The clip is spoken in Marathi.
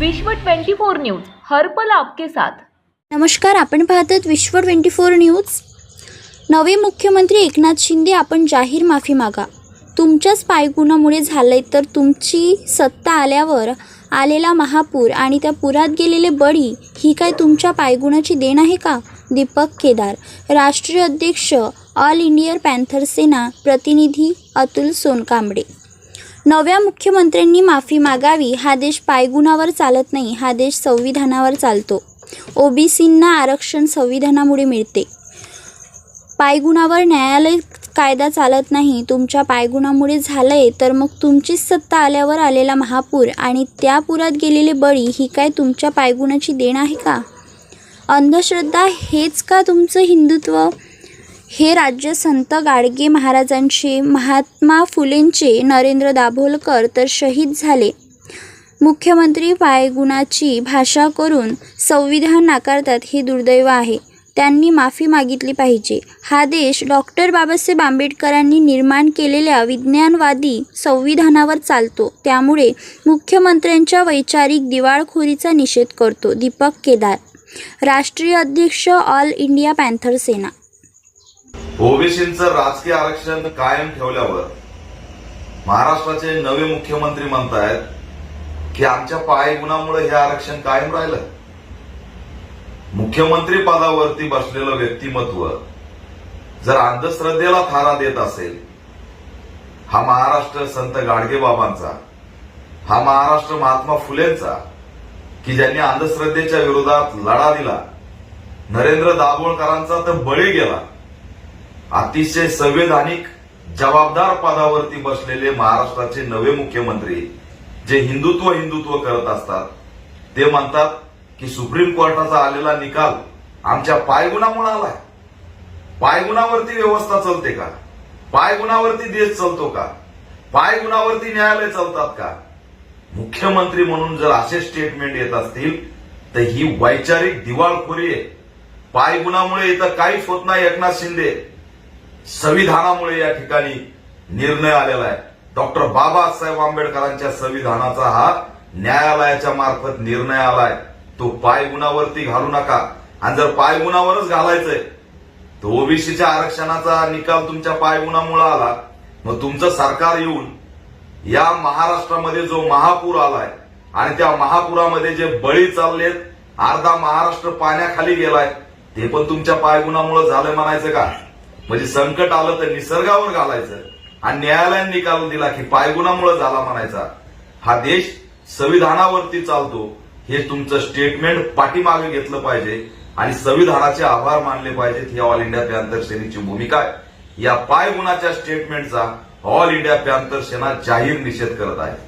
विश्व 24 न्यूज हर्पल आपके साथ. नमस्कार आपण पाहतात विश्व ट्वेंटी फोर न्यूज. नवे मुख्यमंत्री एकनाथ शिंदे आपण जाहीर माफी मागा. तुमच्याच पायगुणामुळे झालंय तर तुमची सत्ता आल्यावर आलेला महापूर आणि त्या पुरात गेलेले बळी ही काय तुमच्या पायगुणाची देण आहे का? दीपक केदार राष्ट्रीय अध्यक्ष ऑल इंडियर पॅन्थर सेना प्रतिनिधी अतुल सोनकांबडे नव्या मुख्यमंत्र्यांनी माफी मागावी हा देश पायगुणावर चालत नाही हा देश संविधानावर चालतो. ओबीसींना आरक्षण संविधानामुळे मिळते. पायगुणावर न्यायालय कायदा चालत नाही तुमच्या पायगुणामुळे झालंय तर मग तुमचीच सत्ता आल्यावर आलेला महापूर आणि त्या पुरात गेलेले बळी ही काय तुमच्या पायगुणाची देण आहे का? अंधश्रद्धा हेच का तुमचं हिंदुत्व? हे राज्य संत गाडगे महाराजांचे महात्मा फुलेंचे नरेंद्र दाभोलकर तर शहीद झाले. मुख्यमंत्री पायगुणाची भाषा करून संविधान नाकारतात हे दुर्दैव आहे. त्यांनी माफी मागितली पाहिजे. हा देश डॉक्टर बाबासाहेब आंबेडकरांनी निर्माण केलेल्या विज्ञानवादी संविधानावर चालतो. त्यामुळे मुख्यमंत्र्यांच्या वैचारिक दिवाळखोरीचा निषेध करतो दीपक केदार राष्ट्रीय अध्यक्ष ऑल इंडिया पॅन्थर सेना. ओबीसींचं राजकीय आरक्षण कायम ठेवल्यावर महाराष्ट्राचे नवे मुख्यमंत्री म्हणतायत की आमच्या पायगुणामुळे हे आरक्षण कायम राहिलं. मुख्यमंत्री पदावरती बसलेलं व्यक्तिमत्व जर अंधश्रद्धेला थारा देत असेल हा महाराष्ट्र संत गाडगेबाबांचा हा महाराष्ट्र महात्मा फुलेंचा की ज्यांनी अंधश्रद्धेच्या विरोधात लढा दिला नरेंद्र दाभोळकरांचा तर बळी गेला. अतिशय संवैधानिक जबाबदार पदावरती बसलेले महाराष्ट्राचे नवे मुख्यमंत्री जे हिंदुत्व हिंदुत्व करत असतात ते म्हणतात की सुप्रीम कोर्टाचा आलेला निकाल आमच्या पायगुणामुळे आलाय. पायगुणावरती व्यवस्था चालते का? पायगुणावरती देश चालतो का? पायगुणावरती न्यायालय चालतात का? मुख्यमंत्री म्हणून जर असे स्टेटमेंट येत असतील तर ही वैचारिक दिवाळखोरी आहे. पायगुणामुळे इथं काहीच होत नाही एकनाथ शिंदे. संविधानामुळे या ठिकाणी निर्णय आलेला आहे. डॉक्टर बाबासाहेब आंबेडकरांच्या संविधानाचा हा न्यायालयाच्या मार्फत निर्णय आलाय. तो पायगुणावरती घालू नका. आणि जर पायगुणावरच घालायचंय तर ओबीसीच्या आरक्षणाचा निकाल तुमच्या पायगुणामुळे आला. मग तुमचं सरकार येऊन या महाराष्ट्रामध्ये जो महापूर आलाय आणि त्या महापुरामध्ये जे बळी चाललेत अर्धा महाराष्ट्र पाण्याखाली गेलाय ते पण तुमच्या पायगुणामुळे झालं म्हणायचं का? म्हणजे संकट आलं तर निसर्गावर घालायचं. आणि न्यायालयाने निकाल दिला की पायगुणामुळे झाला म्हणायचा. हा देश संविधानावरती चालतो. हे तुमचं स्टेटमेंट पाठीमागे घेतलं पाहिजे. आणि संविधानाचे आभार मानले पाहिजेत. ही ऑल इंडिया पॅन्थर सेनेची भूमिका आहे. या पायगुणाच्या स्टेटमेंटचा ऑल इंडिया पॅन्थर सेना जाहीर निषेध करत आहे.